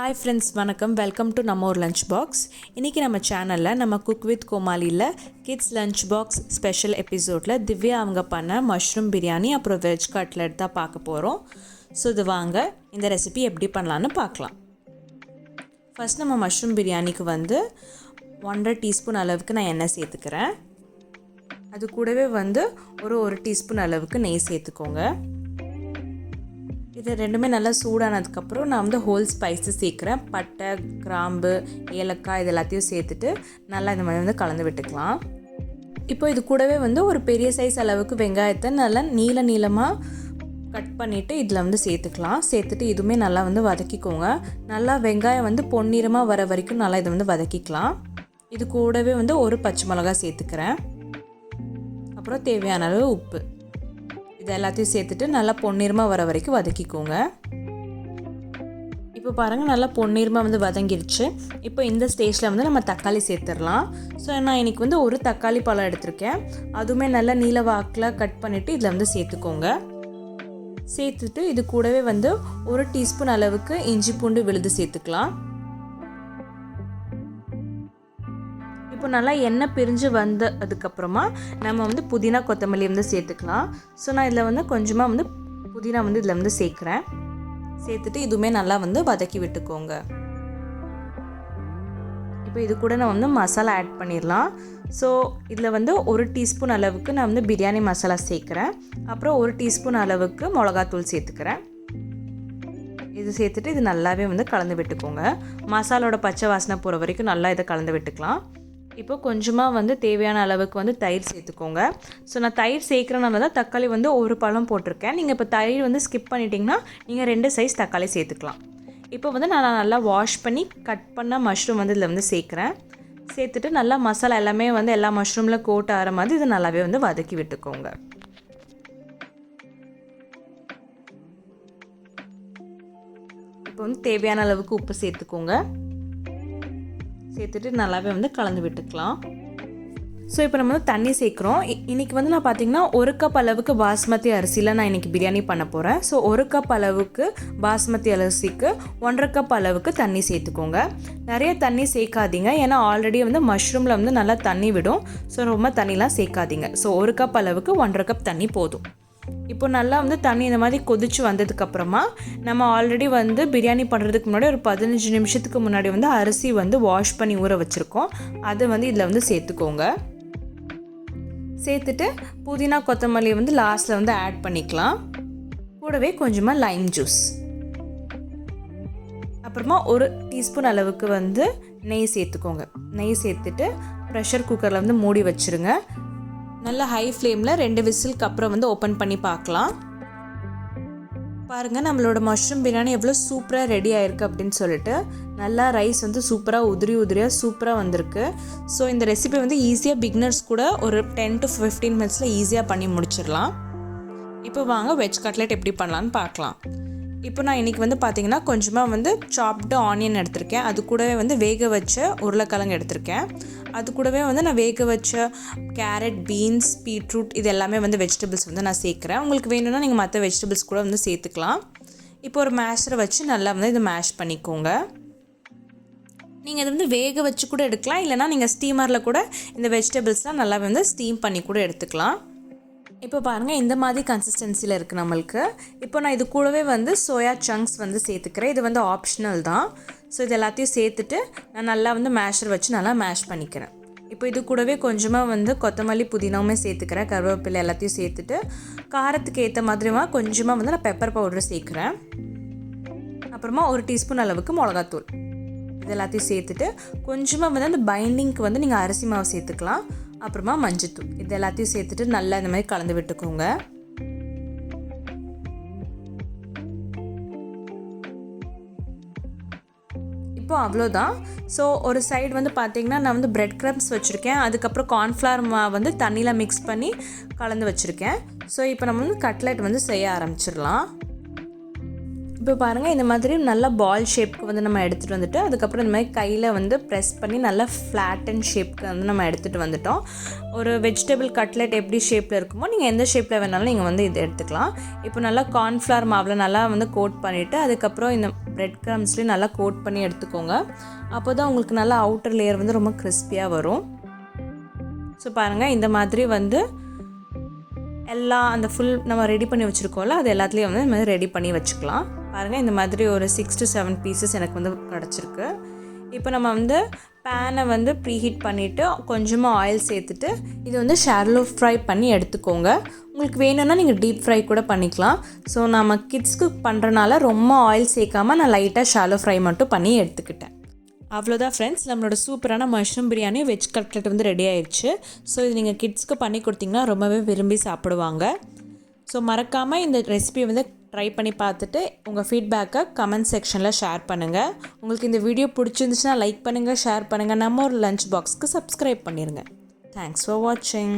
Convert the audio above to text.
Hi friends வணக்கம். Welcome to நம்ம ஒரு லஞ்ச் பாக்ஸ் இன்றைக்கி நம்ம சேனலில் நம்ம குக் வித் கோமாலியில் கிட்ஸ் லஞ்ச் பாக்ஸ் ஸ்பெஷல் எபிசோடில் திவ்யா அவங்க பண்ண மஷ்ரூம் பிரியாணி அப்புறம் வெஜ் கட்லெட் தான் பார்க்க போகிறோம் ஸோ இது வாங்க இந்த ரெசிபி எப்படி பண்ணலான்னு பார்க்கலாம். ஃபஸ்ட் நம்ம மஷ்ரூம் பிரியாணிக்கு வந்து ஒன்றரை டீஸ்பூன் அளவுக்கு நான் எண்ணெய் சேர்த்துக்கிறேன். அது கூடவே வந்து ஒரு ஒரு டீஸ்பூன் அளவுக்கு நெய் சேர்த்துக்கோங்க. இது ரெண்டுமே நல்லா சூடானதுக்கப்புறம் நான் வந்து ஹோல் ஸ்பைஸஸ் சேர்க்குறேன். பட்டை கிராம்பு ஏலக்காய் இது எல்லாத்தையும் சேர்த்துட்டு நல்லா இந்த மாதிரி வந்து கலந்து விட்டுக்கலாம். இப்போ இது கூடவே வந்து ஒரு பெரிய சைஸ் அளவுக்கு வெங்காயத்தை நல்லா நீள நீளமாக கட் பண்ணிவிட்டு இதில் வந்து சேர்த்துக்கலாம். சேர்த்துட்டு இதுவுமே நல்லா வந்து வதக்கிக்கோங்க. நல்லா வெங்காயம் வந்து பொன்னிறமாக வர வரைக்கும் நல்லா இதை வந்து வதக்கிக்கலாம். இது கூடவே வந்து ஒரு பச்சை மிளகா சேர்த்துக்கிறேன். அப்புறம் தேவையான அளவு உப்பு. இது எல்லாத்தையும் சேர்த்துட்டு நல்லா பொன்னிறமாக வர வரைக்கும் வதக்கிக்கோங்க. இப்போ பாருங்கள் நல்லா பொன்னிறமாக வந்து வதங்கிடுச்சு இப்போ இந்த ஸ்டேஜில் வந்து நம்ம தக்காளி சேர்த்துடலாம். ஸோ நான் இன்றைக்கி வந்து ஒரு தக்காளி பழம் எடுத்திருக்கேன். அதுவுமே நல்லா நீல வாக்கில் கட் பண்ணிவிட்டு இதில் வந்து சேர்த்துக்கோங்க. சேர்த்துட்டு இது கூடவே வந்து ஒரு டீஸ்பூன் அளவுக்கு இஞ்சி பூண்டு விழுது சேர்த்துக்கலாம். இப்போ நல்லா எண்ணெய் பிரிஞ்சு வந்த அதுக்கப்புறமா நம்ம வந்து புதினா கொத்தமல்லி வந்து சேர்த்துக்கலாம். ஸோ நான் இதில் வந்து கொஞ்சமாக வந்து புதினா வந்து இதில் வந்து சேர்க்குறேன். சேர்த்துட்டு இதுவுமே நல்லா வந்து வதக்கி விட்டுக்கோங்க. இப்போ இது கூட நான் வந்து மசாலா ஆட் பண்ணிடலாம். ஸோ இதில் வந்து ஒரு டீஸ்பூன் அளவுக்கு நான் வந்து பிரியாணி மசாலா சேர்க்குறேன். அப்புறம் ஒரு டீஸ்பூன் அளவுக்கு மிளகாத்தூள் சேர்த்துக்கிறேன். இது சேர்த்துட்டு இது நல்லாவே வந்து கலந்து விட்டுக்கோங்க. மசாலோட பச்சை வாசனை போகிற வரைக்கும் நல்லா இதை கலந்து விட்டுக்கலாம். இப்போ கொஞ்சமாக வந்து தேவையான அளவுக்கு வந்து தயிர் சேர்த்துக்கோங்க. ஸோ நான் தயிர் சேர்க்குறனால தான் தக்காளி வந்து ஒரு பழம் போட்டிருக்கேன். நீங்கள் இப்போ தயிர் வந்து ஸ்கிப் பண்ணிட்டீங்கன்னா நீங்கள் ரெண்டு சைஸ் தக்காளி சேர்த்துக்கலாம். இப்போ வந்து நான் நல்லா வாஷ் பண்ணி கட் பண்ண மஷ்ரூம் வந்து இதில் வந்து சேர்க்குறேன். சேர்த்துட்டு நல்லா மசாலா எல்லாமே வந்து எல்லா மஷ்ரூமில் கோட் ஆகிற மாதிரி இதை நல்லாவே வந்து வதக்கி விட்டுக்கோங்க. இப்போ வந்து தேவையான அளவுக்கு உப்பு சேர்த்துக்கோங்க. சேர்த்துட்டு நல்லாவே வந்து கலந்து விட்டுக்கலாம். ஸோ இப்போ நம்ம வந்து தண்ணி சேர்க்குறோம். இன்றைக்கி வந்து நான் பார்த்திங்கன்னா ஒரு கப் அளவுக்கு பாஸ்மதி அரிசியில் நான் இன்றைக்கி பிரியாணி பண்ண போகிறேன் ஸோ ஒரு கப் அளவுக்கு பாஸ்மதி அரிசிக்கு ஒன்றரை கப் அளவுக்கு தண்ணி சேர்த்துக்கோங்க. நிறைய தண்ணி சேர்க்காதீங்க. ஏன்னா ஆல்ரெடி வந்து மஷ்ரூமில் வந்து நல்லா தண்ணி விடும். ஸோ ரொம்ப தண்ணிலாம் சேர்க்காதீங்க. ஸோ ஒரு கப் அளவுக்கு ஒன்றரை கப் தண்ணி போதும். இப்போ நல்லா வந்து தண்ணி இந்த மாதிரி கொதிச்சு வந்ததுக்கப்புறமா நம்ம ஆல்ரெடி வந்து பிரியாணி பண்ணுறதுக்கு முன்னாடி ஒரு பதினஞ்சு நிமிஷத்துக்கு முன்னாடி வந்து அரிசி வந்து வாஷ் பண்ணி ஊற வச்சுருக்கோம். அதை வந்து இதில் வந்து சேர்த்துக்கோங்க. சேர்த்துட்டு புதினா கொத்தமல்லி வந்து லாஸ்ட்டில் வந்து ஆட் பண்ணிக்கலாம். கூடவே கொஞ்சமாக லைம் ஜூஸ் அப்புறமா ஒரு டீஸ்பூன் அளவுக்கு வந்து நெய் சேர்த்துக்கோங்க. நெய் சேர்த்துட்டு ப்ரெஷர் குக்கரில் வந்து மூடி வச்சுருங்க. நல்லா ஹை ஃப்ளேமில் ரெண்டு விசிலுக்கு அப்புறம் வந்து ஓப்பன் பண்ணி பார்க்கலாம். பாருங்கள் நம்மளோட மஷ்ரூம் பிரியாணி எவ்வளோ சூப்பராக ரெடி ஆயிருக்கு அப்படின்னு சொல்லிட்டு நல்லா ரைஸ் வந்து சூப்பராக உதிரி உதிரியாக சூப்பராக வந்திருக்கு. ஸோ இந்த ரெசிபி வந்து ஈஸியாக பிக்னர்ஸ் கூட ஒரு டென் டு ஃபிஃப்டீன் மினிட்ஸில் ஈஸியாக பண்ணி முடிச்சிடலாம். இப்போ வாங்க வெஜ் கட்லெட் எப்படி பண்ணலான்னு பார்க்கலாம். இப்போ நான் இன்றைக்கி வந்து பார்த்திங்கன்னா கொஞ்சமாக வந்து சாப்டு ஆனியன் எடுத்திருக்கேன். அது கூடவே வந்து வேக வச்ச உருளைக்கிழங்கு எடுத்திருக்கேன். அது கூடவே வந்து நான் வேக வச்ச கேரட் பீன்ஸ் பீட்ரூட் இது எல்லாமே வந்து வெஜிடபிள்ஸ் வந்து நான் சேர்க்குறேன். உங்களுக்கு வேணும்னா நீங்கள் மற்ற வெஜிடபிள்ஸ் கூட வந்து சேர்த்துக்கலாம். இப்போ ஒரு மேஷரை வச்சு நல்லா வந்து இதை மேஷ் பண்ணிக்கோங்க. நீங்கள் இது வந்து வேக வச்சு கூட எடுக்கலாம். இல்லைனா நீங்கள் ஸ்டீமரில் கூட இந்த வெஜிடபிள்ஸ்லாம் நல்லா வந்து ஸ்டீம் பண்ணி கூட எடுத்துக்கலாம். இப்போ பாருங்கள் இந்த மாதிரி கன்சிஸ்டன்சியில் இருக்குது நம்மளுக்கு. இப்போ நான் இது கூடவே வந்து சோயா சங்க்ஸ் வந்து சேர்த்துக்கிறேன். இது வந்து ஆப்ஷனல் தான். ஸோ இது எல்லாத்தையும் சேர்த்துட்டு நான் நல்லா வந்து மேஷர் வச்சு நல்லா மேஷ் பண்ணிக்கிறேன். இப்போ இது கூடவே கொஞ்சமாக வந்து கொத்தமல்லி புதினாவுமே சேர்த்துக்கிறேன். கருவேப்பிலை எல்லாத்தையும் சேர்த்துட்டு காரத்துக்கு ஏற்ற மாதிரிமா கொஞ்சமாக வந்து நான் பெப்பர் பவுடர் சேர்க்குறேன். அப்புறமா ஒரு டீஸ்பூன் அளவுக்கு மிளகாத்தூள். இது எல்லாத்தையும் சேர்த்துட்டு கொஞ்சமாக வந்து அந்த பைண்டிங்க்கு வந்து நீங்கள் அரிசி மாவு சேர்த்துக்கலாம். அப்புறமா மஞ்சத்தூள். இது எல்லாத்தையும் சேர்த்துட்டு நல்லா இந்த மாதிரி கலந்து விட்டுக்கோங்க. இப்போ அவ்வளோதான். ஸோ ஒரு சைடு வந்து பார்த்திங்கன்னா நான் வந்து ப்ரெட் க்ரம்ஸ் வச்சுருக்கேன். அதுக்கப்புறம் கார்ன்ஃப்ளவர் மா வந்து தண்ணியில் மிக்ஸ் பண்ணி கலந்து வச்சுருக்கேன். ஸோ இப்போ நம்ம வந்து கட்லெட் வந்து செய்ய ஆரம்பிச்சிடலாம். இப்போ பாருங்கள் இந்த மாதிரி நல்லா பால் ஷேப்க்கு வந்து நம்ம எடுத்துகிட்டு வந்துட்டு அதுக்கப்புறம் இந்த மாதிரி கையில் வந்து ப்ரெஸ் பண்ணி நல்லா ஃப்ளாட்டன் ஷேப்க்கு வந்து நம்ம எடுத்துகிட்டு வந்துட்டோம். ஒரு வெஜிடபிள் கட்லெட் எப்படி ஷேப்பில் இருக்குமோ நீங்கள் எந்த ஷேப்பில் வேணாலும் நீங்கள் வந்து இதை எடுத்துக்கலாம். இப்போ நல்லா கார்ன்ஃப்ளவர் மாவில் நல்லா வந்து கோட் பண்ணிவிட்டு அதுக்கப்புறம் இந்த ப்ரெட் க்ரம்ஸ்லேயும் நல்லா கோட் பண்ணி எடுத்துக்கோங்க. அப்போ தான் உங்களுக்கு நல்லா அவுட்டர் லேயர் வந்து ரொம்ப கிறிஸ்பியாக வரும். ஸோ பாருங்கள் இந்த மாதிரி வந்து எல்லாம் அந்த ஃபுல் நம்ம ரெடி பண்ணி வச்சுருக்கோம்ல அது எல்லாத்துலேயும் வந்து இந்த மாதிரி ரெடி பண்ணி வச்சுக்கலாம். பாருங்கள் இந்த மாதிரி ஒரு சிக்ஸ் டு செவன் பீசஸ் எனக்கு வந்து கிடச்சிருக்கு. இப்போ நம்ம வந்து பேனை வந்து ப்ரீஹீட் பண்ணிவிட்டு கொஞ்சமாக ஆயில் சேர்த்துட்டு இது வந்து ஷேர்லோ ஃப்ரை பண்ணி எடுத்துக்கோங்க. உங்களுக்கு வேணும்னா நீங்கள் டீப் ஃப்ரை கூட பண்ணிக்கலாம். ஸோ நம்ம கிட்ஸ்க்கு பண்ணுறனால ரொம்ப ஆயில் சேர்க்காமல் நான் லைட்டாக ஷாலோ ஃப்ரை மட்டும் பண்ணி எடுத்துக்கிட்டேன். அவ்வளோதான் ஃப்ரெண்ட்ஸ் நம்மளோட சூப்பரான மஷ்ரூம் பிரியாணி வெஜ் கட்லெட் வந்து ரெடி ஆயிடுச்சு ஸோ இது நீங்கள் கிட்ஸ்க்கு பண்ணி கொடுத்தீங்கன்னா ரொம்பவே விரும்பி சாப்பிடுவாங்க. ஸோ மறக்காமல் இந்த ரெசிபி வந்து ட்ரை பண்ணி பார்த்துட்டு உங்கள் ஃபீட்பேக்கை கமெண்ட் செக்ஷனில் ஷேர் பண்ணுங்கள் உங்களுக்கு இந்த வீடியோ பிடிச்சிருந்துச்சுன்னா லைக் பண்ணுங்கள் ஷேர் பண்ணுங்கள் நம்ம ஒரு லஞ்ச் பாக்ஸ்க்கு சப்ஸ்கிரைப் பண்ணிடுங்க தேங்க்ஸ் ஃபார் வாட்சிங்